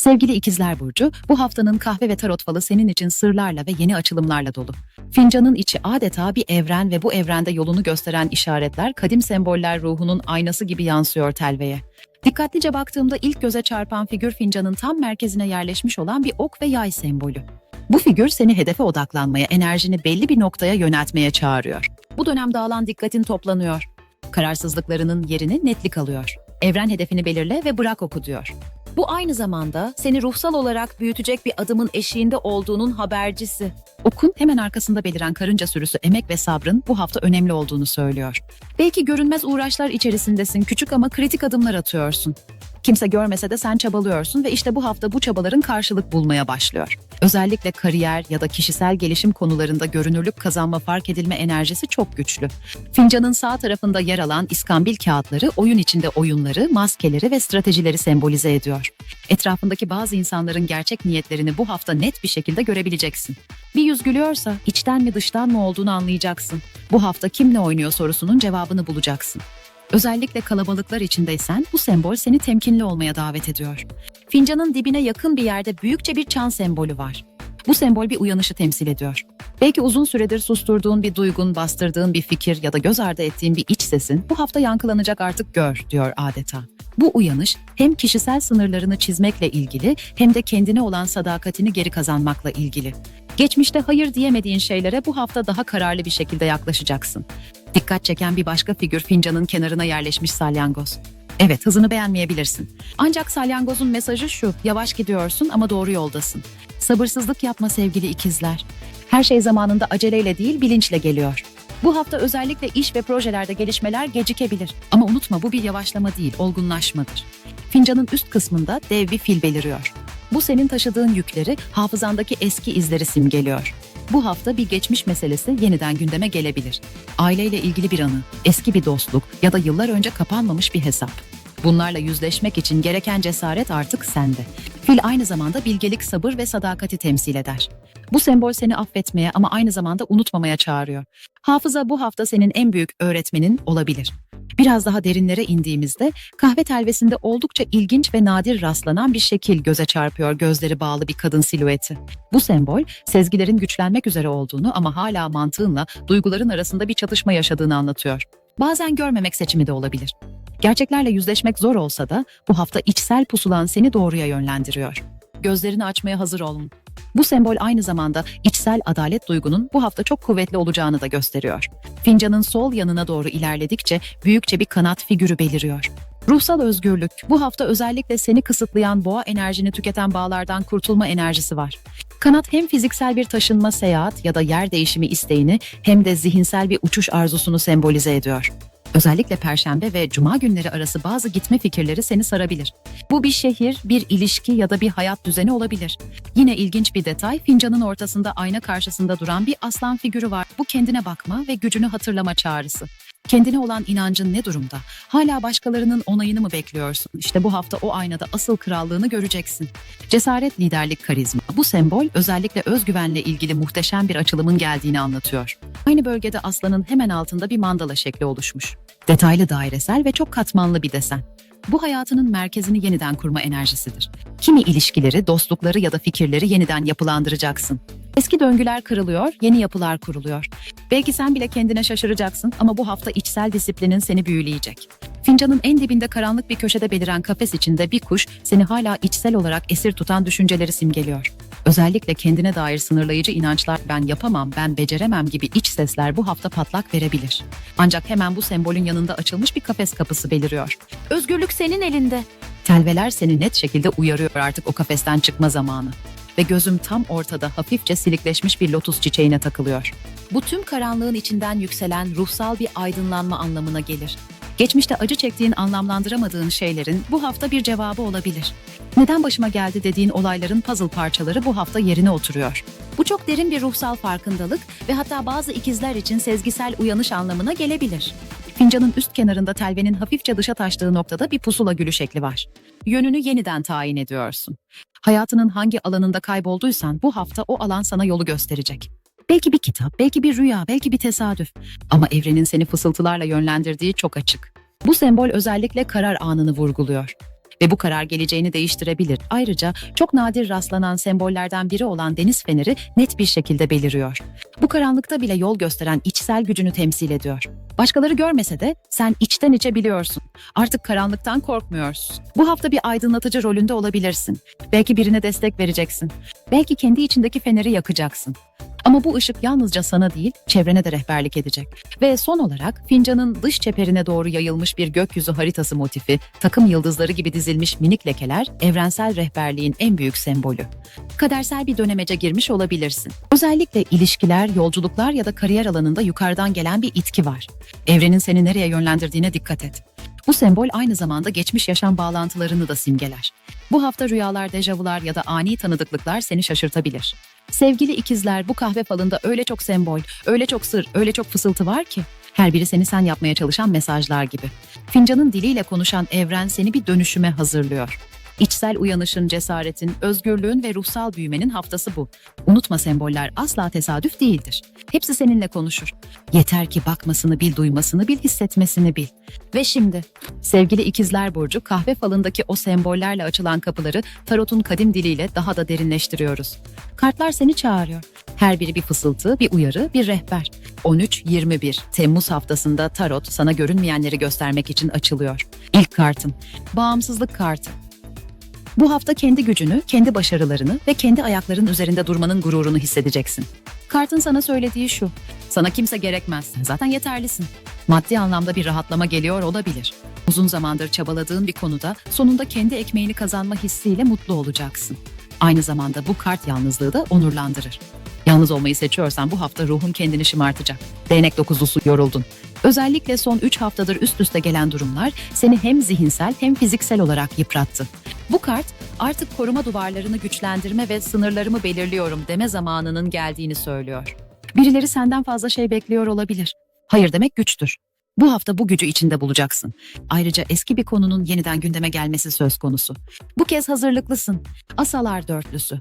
Sevgili İkizler Burcu, bu haftanın kahve ve tarot falı senin için sırlarla ve yeni açılımlarla dolu. Fincanın içi adeta bir evren ve bu evrende yolunu gösteren işaretler, kadim semboller ruhunun aynası gibi yansıyor telveye. Dikkatlice baktığımda ilk göze çarpan figür fincanın tam merkezine yerleşmiş olan bir ok ve yay sembolü. Bu figür seni hedefe odaklanmaya, enerjini belli bir noktaya yöneltmeye çağırıyor. Bu dönem dağılan dikkatin toplanıyor. Kararsızlıklarının yerini netlik alıyor. Evren hedefini belirle ve bırak oku diyor. Bu aynı zamanda seni ruhsal olarak büyütecek bir adımın eşiğinde olduğunun habercisi. Okun hemen arkasında beliren karınca sürüsü emek ve sabrın bu hafta önemli olduğunu söylüyor. Belki görünmez uğraşlar içerisindesin, küçük ama kritik adımlar atıyorsun. Kimse görmese de sen çabalıyorsun ve işte bu hafta bu çabaların karşılık bulmaya başlıyor. Özellikle kariyer ya da kişisel gelişim konularında görünürlük kazanma fark edilme enerjisi çok güçlü. Fincanın sağ tarafında yer alan iskambil kağıtları oyun içinde oyunları, maskeleri ve stratejileri sembolize ediyor. Etrafındaki bazı insanların gerçek niyetlerini bu hafta net bir şekilde görebileceksin. Bir yüz gülüyorsa içten mi dıştan mı olduğunu anlayacaksın. Bu hafta kimle oynuyor sorusunun cevabını bulacaksın. Özellikle kalabalıklar içindeysen bu sembol seni temkinli olmaya davet ediyor. Fincanın dibine yakın bir yerde büyükçe bir çan sembolü var. Bu sembol bir uyanışı temsil ediyor. Belki uzun süredir susturduğun bir duygun, bastırdığın bir fikir ya da göz ardı ettiğin bir iç sesin bu hafta yankılanacak artık gör diyor adeta. Bu uyanış hem kişisel sınırlarını çizmekle ilgili hem de kendine olan sadakatini geri kazanmakla ilgili. Geçmişte hayır diyemediğin şeylere bu hafta daha kararlı bir şekilde yaklaşacaksın. Dikkat çeken bir başka figür fincanın kenarına yerleşmiş salyangoz. Evet hızını beğenmeyebilirsin. Ancak salyangozun mesajı şu, yavaş gidiyorsun ama doğru yoldasın. Sabırsızlık yapma sevgili ikizler. Her şey zamanında aceleyle değil bilinçle geliyor. Bu hafta özellikle iş ve projelerde gelişmeler gecikebilir. Ama unutma bu bir yavaşlama değil, olgunlaşmadır. Fincanın üst kısmında dev bir fil beliriyor. Bu senin taşıdığın yükleri, hafızandaki eski izleri simgeliyor. Bu hafta bir geçmiş meselesi yeniden gündeme gelebilir. Aileyle ilgili bir anı, eski bir dostluk ya da yıllar önce kapanmamış bir hesap. Bunlarla yüzleşmek için gereken cesaret artık sende. Fil aynı zamanda bilgelik, sabır ve sadakati temsil eder. Bu sembol seni affetmeye ama aynı zamanda unutmamaya çağırıyor. Hafıza bu hafta senin en büyük öğretmenin olabilir. Biraz daha derinlere indiğimizde kahve telvesinde oldukça ilginç ve nadir rastlanan bir şekil göze çarpıyor gözleri bağlı bir kadın silüeti. Bu sembol sezgilerin güçlenmek üzere olduğunu ama hala mantığınla duyguların arasında bir çatışma yaşadığını anlatıyor. Bazen görmemek seçimi de olabilir. Gerçeklerle yüzleşmek zor olsa da bu hafta içsel pusulan seni doğruya yönlendiriyor. Gözlerini açmaya hazır olun. Bu sembol aynı zamanda içsel adalet duygunun bu hafta çok kuvvetli olacağını da gösteriyor. Fincanın sol yanına doğru ilerledikçe büyükçe bir kanat figürü beliriyor. Ruhsal özgürlük, bu hafta özellikle seni kısıtlayan boğa enerjini tüketen bağlardan kurtulma enerjisi var. Kanat hem fiziksel bir taşınma, seyahat ya da yer değişimi isteğini hem de zihinsel bir uçuş arzusunu sembolize ediyor. Özellikle perşembe ve cuma günleri arası bazı gitme fikirleri seni sarabilir. Bu bir şehir, bir ilişki ya da bir hayat düzeni olabilir. Yine ilginç bir detay, fincanın ortasında ayna karşısında duran bir aslan figürü var. Bu kendine bakma ve gücünü hatırlama çağrısı. Kendine olan inancın ne durumda? Hala başkalarının onayını mı bekliyorsun? İşte bu hafta o aynada asıl krallığını göreceksin. Cesaret, liderlik, karizma. Bu sembol özellikle özgüvenle ilgili muhteşem bir açılımın geldiğini anlatıyor. Aynı bölgede aslanın hemen altında bir mandala şekli oluşmuş. Detaylı dairesel ve çok katmanlı bir desen. Bu hayatının merkezini yeniden kurma enerjisidir. Kimi ilişkileri, dostlukları ya da fikirleri yeniden yapılandıracaksın. Eski döngüler kırılıyor, yeni yapılar kuruluyor. Belki sen bile kendine şaşıracaksın ama bu hafta içsel disiplinin seni büyüleyecek. Fincanın en dibinde karanlık bir köşede beliren kafes içinde bir kuş seni hala içsel olarak esir tutan düşünceleri simgeliyor. Özellikle kendine dair sınırlayıcı inançlar ben yapamam, ben beceremem gibi iç sesler bu hafta patlak verebilir. Ancak hemen bu sembolün yanında açılmış bir kafes kapısı beliriyor. Özgürlük senin elinde. Telveler seni net şekilde uyarıyor artık o kafesten çıkma zamanı. Ve gözüm tam ortada hafifçe silikleşmiş bir lotus çiçeğine takılıyor. Bu tüm karanlığın içinden yükselen ruhsal bir aydınlanma anlamına gelir. Geçmişte acı çektiğin anlamlandıramadığın şeylerin bu hafta bir cevabı olabilir. Neden başıma geldi dediğin olayların puzzle parçaları bu hafta yerine oturuyor. Bu çok derin bir ruhsal farkındalık ve hatta bazı ikizler için sezgisel uyanış anlamına gelebilir. Fincanın üst kenarında telvenin hafifçe dışa taştığı noktada bir pusula gülü şekli var. Yönünü yeniden tayin ediyorsun. Hayatının hangi alanında kaybolduysan bu hafta o alan sana yolu gösterecek. Belki bir kitap, belki bir rüya, belki bir tesadüf. Ama evrenin seni fısıltılarla yönlendirdiği çok açık. Bu sembol özellikle karar anını vurguluyor. Ve bu karar geleceğini değiştirebilir. Ayrıca çok nadir rastlanan sembollerden biri olan deniz feneri net bir şekilde beliriyor. Bu karanlıkta bile yol gösteren içsel gücünü temsil ediyor. Başkaları görmese de sen içten içe biliyorsun. Artık karanlıktan korkmuyorsun. Bu hafta bir aydınlatıcı rolünde olabilirsin. Belki birine destek vereceksin. Belki kendi içindeki feneri yakacaksın. Ama bu ışık yalnızca sana değil, çevrene de rehberlik edecek. Ve son olarak fincanın dış çeperine doğru yayılmış bir gökyüzü haritası motifi, takım yıldızları gibi dizilmiş minik lekeler, evrensel rehberliğin en büyük sembolü. Kadersel bir dönemece girmiş olabilirsin. Özellikle ilişkiler, yolculuklar ya da kariyer alanında yukarıdan gelen bir itki var. Evrenin seni nereye yönlendirdiğine dikkat et. Bu sembol aynı zamanda geçmiş yaşam bağlantılarını da simgeler. Bu hafta rüyalar, dejavular ya da ani tanıdıklıklar seni şaşırtabilir. Sevgili ikizler bu kahve falında öyle çok sembol, öyle çok sır, öyle çok fısıltı var ki. Her biri seni sen yapmaya çalışan mesajlar gibi. Fincanın diliyle konuşan evren seni bir dönüşüme hazırlıyor. İçsel uyanışın, cesaretin, özgürlüğün ve ruhsal büyümenin haftası bu. Unutma semboller asla tesadüf değildir. Hepsi seninle konuşur. Yeter ki bakmasını bil, duymasını bil, hissetmesini bil. Ve şimdi sevgili ikizler burcu kahve falındaki o sembollerle açılan kapıları tarotun kadim diliyle daha da derinleştiriyoruz. Kartlar seni çağırıyor. Her biri bir fısıltı, bir uyarı, bir rehber. 13-21 Temmuz haftasında tarot sana görünmeyenleri göstermek için açılıyor. İlk kartın bağımsızlık kartı. Bu hafta kendi gücünü, kendi başarılarını ve kendi ayakların üzerinde durmanın gururunu hissedeceksin. Kartın sana söylediği şu. Sana kimse gerekmez. Zaten yeterlisin. Maddi anlamda bir rahatlama geliyor olabilir. Uzun zamandır çabaladığın bir konuda sonunda kendi ekmeğini kazanma hissiyle mutlu olacaksın. Aynı zamanda bu kart yalnızlığı da onurlandırır. Yalnız olmayı seçiyorsan bu hafta ruhun kendini şımartacak. Değnek dokuzlusu yoruldun. Özellikle son 3 haftadır üst üste gelen durumlar seni hem zihinsel hem fiziksel olarak yıprattı. Bu kart artık koruma duvarlarını güçlendirme ve sınırlarımı belirliyorum deme zamanının geldiğini söylüyor. Birileri senden fazla şey bekliyor olabilir. Hayır demek güçtür. Bu hafta bu gücü içinde bulacaksın. Ayrıca eski bir konunun yeniden gündeme gelmesi söz konusu. Bu kez hazırlıklısın. Asalar dörtlüsü.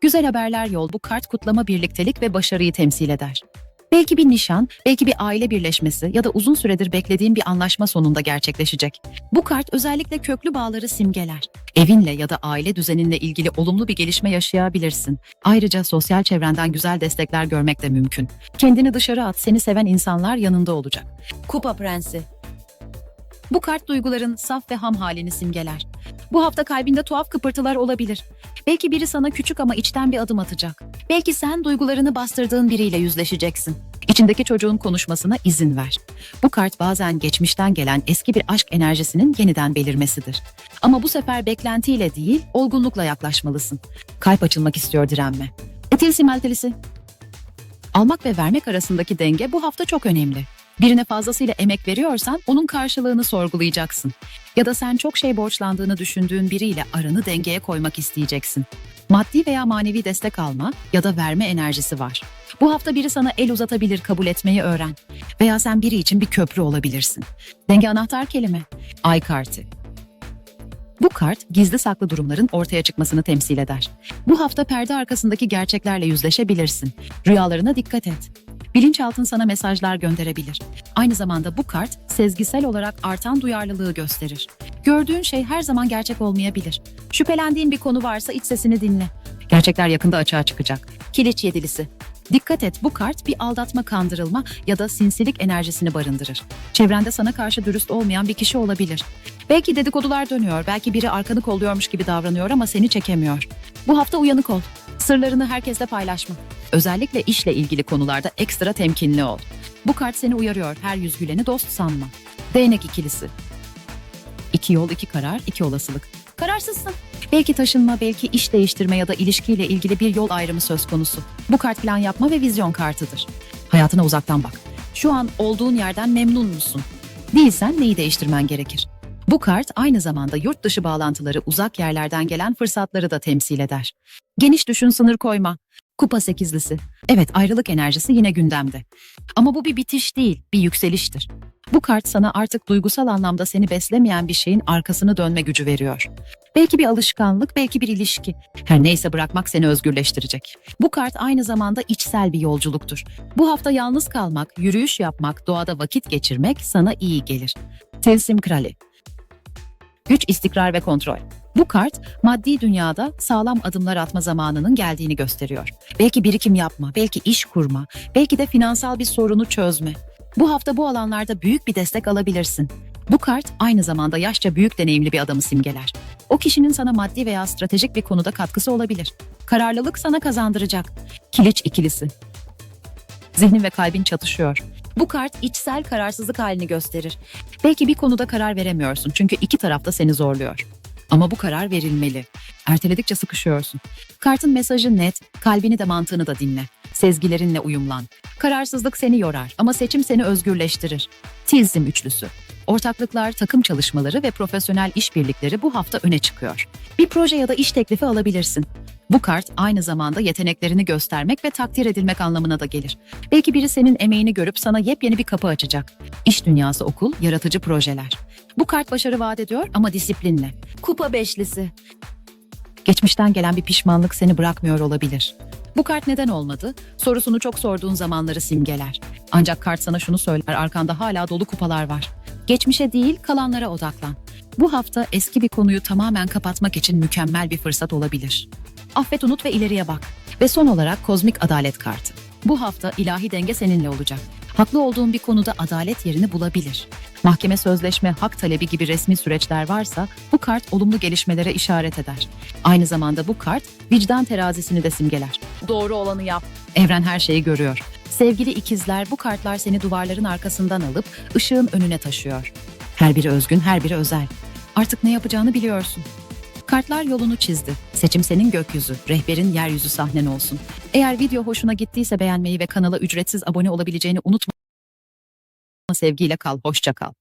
Güzel haberler yol bu kart kutlama birliktelik ve başarıyı temsil eder. Belki bir nişan, belki bir aile birleşmesi ya da uzun süredir beklediğin bir anlaşma sonunda gerçekleşecek. Bu kart özellikle köklü bağları simgeler. Evinle ya da aile düzeninle ilgili olumlu bir gelişme yaşayabilirsin. Ayrıca sosyal çevrenden güzel destekler görmek de mümkün. Kendini dışarı at, seni seven insanlar yanında olacak. Kupa Prensi bu kart duyguların saf ve ham halini simgeler. Bu hafta kalbinde tuhaf kıpırtılar olabilir. Belki biri sana küçük ama içten bir adım atacak. Belki sen duygularını bastırdığın biriyle yüzleşeceksin. İçindeki çocuğun konuşmasına izin ver. Bu kart bazen geçmişten gelen eski bir aşk enerjisinin yeniden belirmesidir. Ama bu sefer beklentiyle değil, olgunlukla yaklaşmalısın. Kalp açılmak istiyor direnme. Etil simeltelisi. Almak ve vermek arasındaki denge bu hafta çok önemli. Birine fazlasıyla emek veriyorsan onun karşılığını sorgulayacaksın. Ya da sen çok şey borçlandığını düşündüğün biriyle aranı dengeye koymak isteyeceksin. Maddi veya manevi destek alma ya da verme enerjisi var. Bu hafta biri sana el uzatabilir kabul etmeyi öğren. Veya sen biri için bir köprü olabilirsin. Denge anahtar kelime. Ay kartı. Bu kart gizli saklı durumların ortaya çıkmasını temsil eder. Bu hafta perde arkasındaki gerçeklerle yüzleşebilirsin. Rüyalarına dikkat et. Bilinçaltın sana mesajlar gönderebilir. Aynı zamanda bu kart sezgisel olarak artan duyarlılığı gösterir. Gördüğün şey her zaman gerçek olmayabilir. Şüphelendiğin bir konu varsa iç sesini dinle. Gerçekler yakında açığa çıkacak. Kiliç yedilisi. Dikkat et bu kart bir aldatma, kandırılma ya da sinsilik enerjisini barındırır. Çevrende sana karşı dürüst olmayan bir kişi olabilir. Belki dedikodular dönüyor, belki biri arkanı kolluyormuş gibi davranıyor ama seni çekemiyor. Bu hafta uyanık ol. Sırlarını herkesle paylaşma. Özellikle işle ilgili konularda ekstra temkinli ol. Bu kart seni uyarıyor, her yüz güleni dost sanma. Değnek ikilisi. İki yol, iki karar, iki olasılık. Kararsızsın. Belki taşınma, belki iş değiştirme ya da ilişkiyle ilgili bir yol ayrımı söz konusu. Bu kart plan yapma ve vizyon kartıdır. Hayatına uzaktan bak. Şu an olduğun yerden memnun musun? Değilsen neyi değiştirmen gerekir? Bu kart aynı zamanda yurt dışı bağlantıları uzak yerlerden gelen fırsatları da temsil eder. Geniş düşün sınır koyma. Kupa sekizlisi. Evet ayrılık enerjisi yine gündemde. Ama bu bir bitiş değil, bir yükseliştir. Bu kart sana artık duygusal anlamda seni beslemeyen bir şeyin arkasını dönme gücü veriyor. Belki bir alışkanlık, belki bir ilişki. Her neyse bırakmak seni özgürleştirecek. Bu kart aynı zamanda içsel bir yolculuktur. Bu hafta yalnız kalmak, yürüyüş yapmak, doğada vakit geçirmek sana iyi gelir. Tevsim Krali Güç, istikrar ve kontrol. Bu kart maddi dünyada sağlam adımlar atma zamanının geldiğini gösteriyor. Belki birikim yapma, belki iş kurma, belki de finansal bir sorunu çözme. Bu hafta bu alanlarda büyük bir destek alabilirsin. Bu kart aynı zamanda yaşça büyük deneyimli bir adamı simgeler. O kişinin sana maddi veya stratejik bir konuda katkısı olabilir. Kararlılık sana kazandıracak. Kiliç ikilisi. Zihnin ve kalbin çatışıyor. Bu kart içsel kararsızlık halini gösterir. Belki bir konuda karar veremiyorsun çünkü iki taraf da seni zorluyor. Ama bu karar verilmeli. Erteledikçe sıkışıyorsun. Kartın mesajı net, kalbini de mantığını da dinle. Sezgilerinle uyumlan. Kararsızlık seni yorar ama seçim seni özgürleştirir. Tilsim üçlüsü. Ortaklıklar, takım çalışmaları ve profesyonel işbirlikleri bu hafta öne çıkıyor. Bir proje ya da iş teklifi alabilirsin. Bu kart aynı zamanda yeteneklerini göstermek ve takdir edilmek anlamına da gelir. Belki biri senin emeğini görüp sana yepyeni bir kapı açacak. İş dünyası okul, yaratıcı projeler. Bu kart başarı vaat ediyor ama disiplinle. Kupa beşlisi. Geçmişten gelen bir pişmanlık seni bırakmıyor olabilir. Bu kart neden olmadı? Sorusunu çok sorduğun zamanları simgeler. Ancak kart sana şunu söyler, arkanda hala dolu kupalar var. Geçmişe değil, kalanlara odaklan. Bu hafta eski bir konuyu tamamen kapatmak için mükemmel bir fırsat olabilir. Affet, unut ve ileriye bak. Ve son olarak kozmik adalet kartı. Bu hafta ilahi denge seninle olacak. Haklı olduğun bir konuda adalet yerini bulabilir. Mahkeme sözleşme, hak talebi gibi resmi süreçler varsa bu kart olumlu gelişmelere işaret eder. Aynı zamanda bu kart vicdan terazisini de simgeler. Doğru olanı yap. Evren her şeyi görüyor. Sevgili ikizler bu kartlar seni duvarların arkasından alıp ışığın önüne taşıyor. Her biri özgün, her biri özel. Artık ne yapacağını biliyorsun. Kartlar yolunu çizdi. Seçim senin gökyüzü, rehberin yeryüzü sahnen olsun. Eğer video hoşuna gittiyse beğenmeyi ve kanala ücretsiz abone olabileceğini unutma. Sevgiyle kal, hoşça kal.